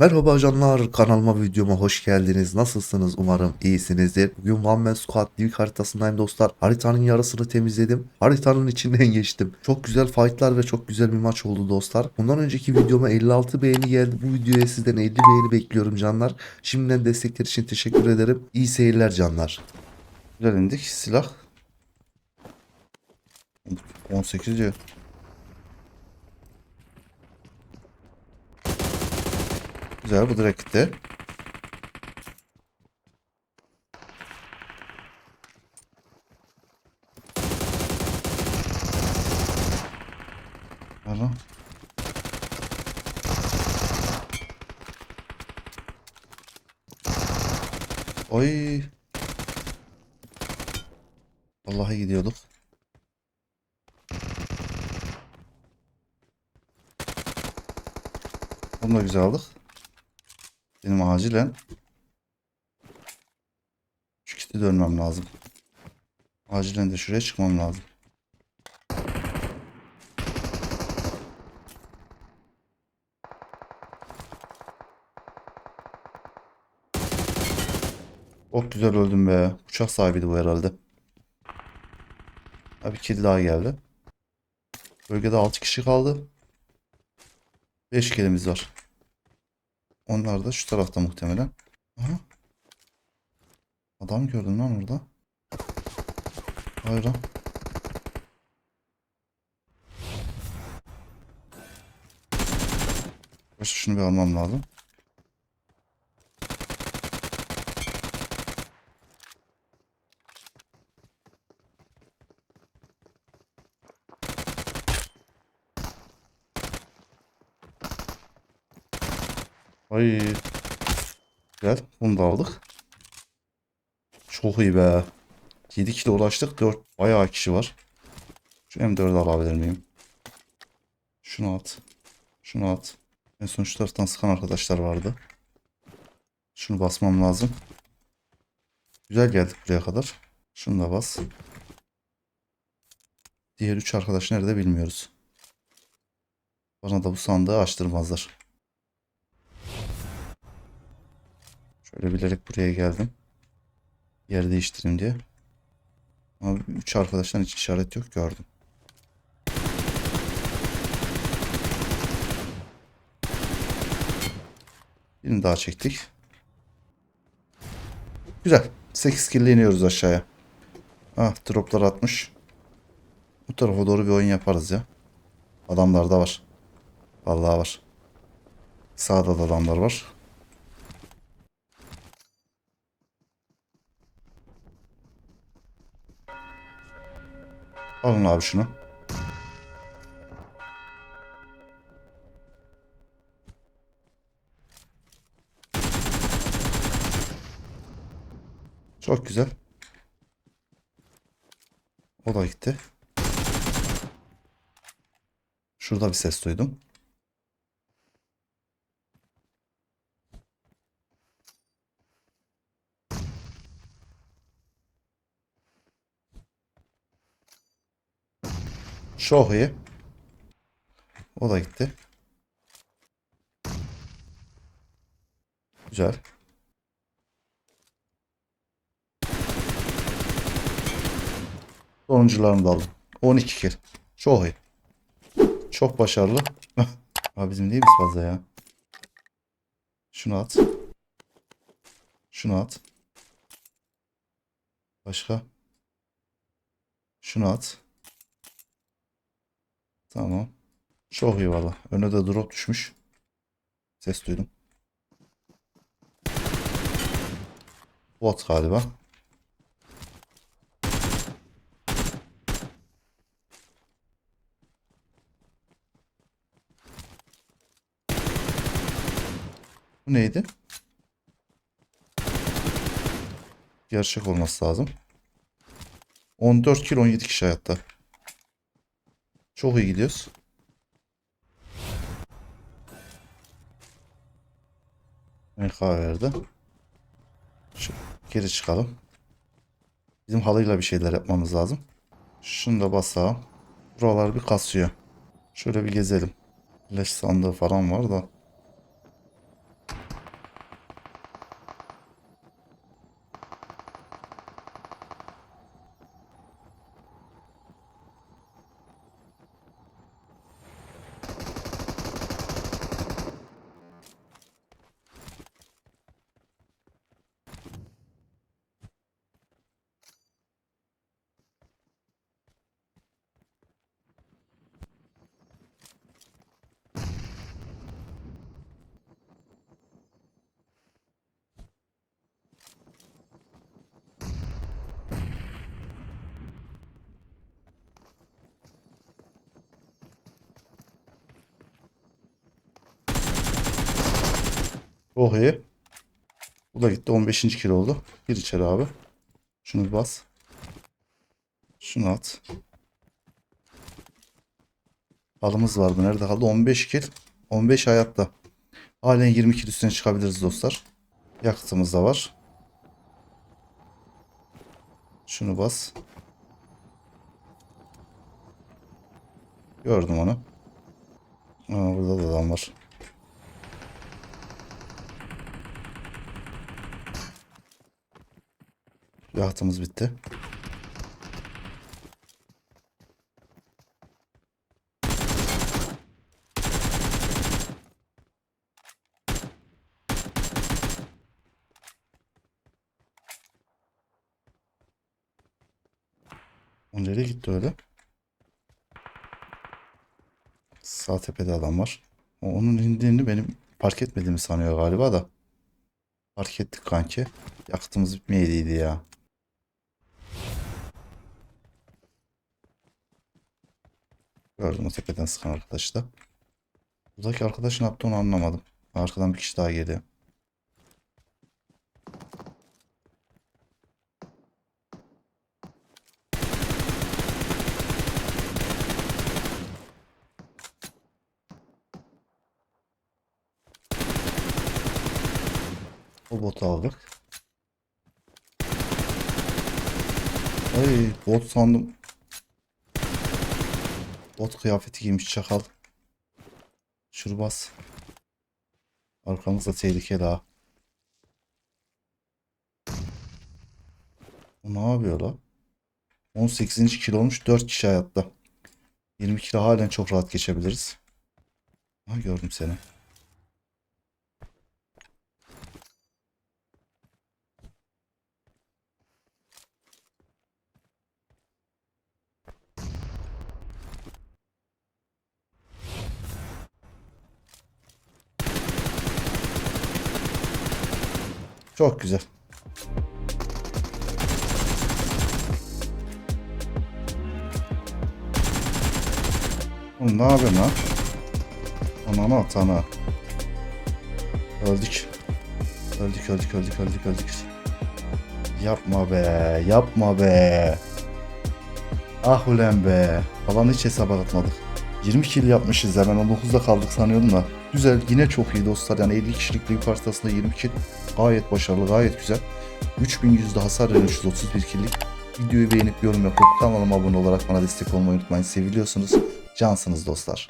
Merhaba canlar kanalıma videoma hoş geldiniz. Nasılsınız? Umarım iyisinizdir. Bugün One Man Squad League haritasındayım dostlar. Haritanın yarısını temizledim. Haritanın içinden geçtim. Çok güzel fightlar ve çok güzel bir maç oldu dostlar. Bundan önceki videoma 56 beğeni geldi. Bu videoya sizden 50 beğeni bekliyorum canlar. Şimdiden destekler için teşekkür ederim. İyi seyirler canlar. Güzel indik silah. 18 diyor. Güzel bu direkt gitti. Pardon. Oy. Vallahi gidiyorduk. Bunu da güzel aldık. Benim acilen şu kiti dönmem lazım. Acilen de şuraya çıkmam lazım. Çok güzel öldüm be. Uçak sahibiydi bu herhalde. Abi kedi daha geldi. Bölgede 6 kişi kaldı. 5 kedimiz var. Onlar da şu tarafta muhtemelen. Aha. Adam gördüm lan orada. Hayır lan. Şunu bir almam lazım. Ay. Gel. Bunu da aldık. Çok iyi be. 7 kilo ulaştık. 4 bayağı kişi var. Şu M4'ü alabilir miyim? Şunu at. Şunu at. En son şu taraftan sıkan arkadaşlar vardı. Şunu basmam lazım. Güzel geldik buraya kadar. Şunu da bas. Diğer 3 arkadaş nerede bilmiyoruz. Bana da bu sandığı açtırmazlar. Şöyle bilerek buraya geldim. Yer değiştireyim diye. Ama 3 arkadaştan hiç işaret yok gördüm. Birini daha çektik. Güzel. 8 kill iniyoruz aşağıya. Ah droplar atmış. Bu tarafa doğru bir oyun yaparız ya. Adamlar da var. Vallahi var. Sağda da adamlar var. Alın abi şunu. Çok güzel. O da gitti. Şurada bir ses duydum. Çok iyi. O da gitti. Güzel. Sonuncularını da aldım. 12 kill. Çok iyi. Çok başarılı. Abi bizim değil mi fazla ya? Şunu at. Şunu at. Başka? Şunu at. Tamam. Çok iyi valla. Öne de drop düşmüş. Ses duydum. Bot galiba. Bu neydi? Gerçek olması lazım. 14 kill 17 kişi hayatta. Çok iyi gidiyoruz. MK verdi. Şu, geri çıkalım. Bizim halıyla bir şeyler yapmamız lazım. Şunu da basalım. Buralar bir kasıyor. Şöyle bir gezelim. Leş sandığı falan var da. Çok iyi. Bu da gitti. 15. kilo oldu. Gir içeri abi. Şunu bas. Şunu at. Halımız vardı. Nerede kaldı? 15 kil. 15 hayatta. Halen 20 kil üstüne çıkabiliriz dostlar. Yakıtımız da var. Şunu bas. Gördüm onu. Aa, burada da adam var. Yakıtımız bitti. O nereye gitti öyle? Sağ tepede adam var. O onun indiğini benim fark etmediğimi sanıyor galiba da. Fark ettik kanki. Yakıtımız bitmeyediydi ya. Gördüm o tepeden sıkan arkadaşı da. Buradaki arkadaş ne yaptı onu anlamadım. Arkadan bir kişi daha geliyor. O botu aldık. Ay bot sandım. Bot kıyafeti giymiş çakal. Şurbaz. Arkamızda tehlike daha. O ne yapıyor la? 18. kilo olmuş 4 kişi hayatta. 20 kilo halen çok rahat geçebiliriz. Ha gördüm seni. Çok güzel. Oğlum ne yapıyorsun lan? Ananı atana. Öldük. Öldük öldük öldük öldük öldük. Yapma be yapma be. Ah ulen be. Falan hiç hesaba katmadık. 20 kill yapmışız ya ben 19'da kaldık sanıyordum da. Güzel yine çok iyi dostlar yani 50 kişilik bir parçasında 20 kill gayet başarılı gayet güzel. 3100'de hasar vermişiz 31 kill'lik. Videoyu beğenip yorum yapıp kanalıma abone olarak bana destek olmayı unutmayın. Seviliyorsunuz. Cansınız dostlar.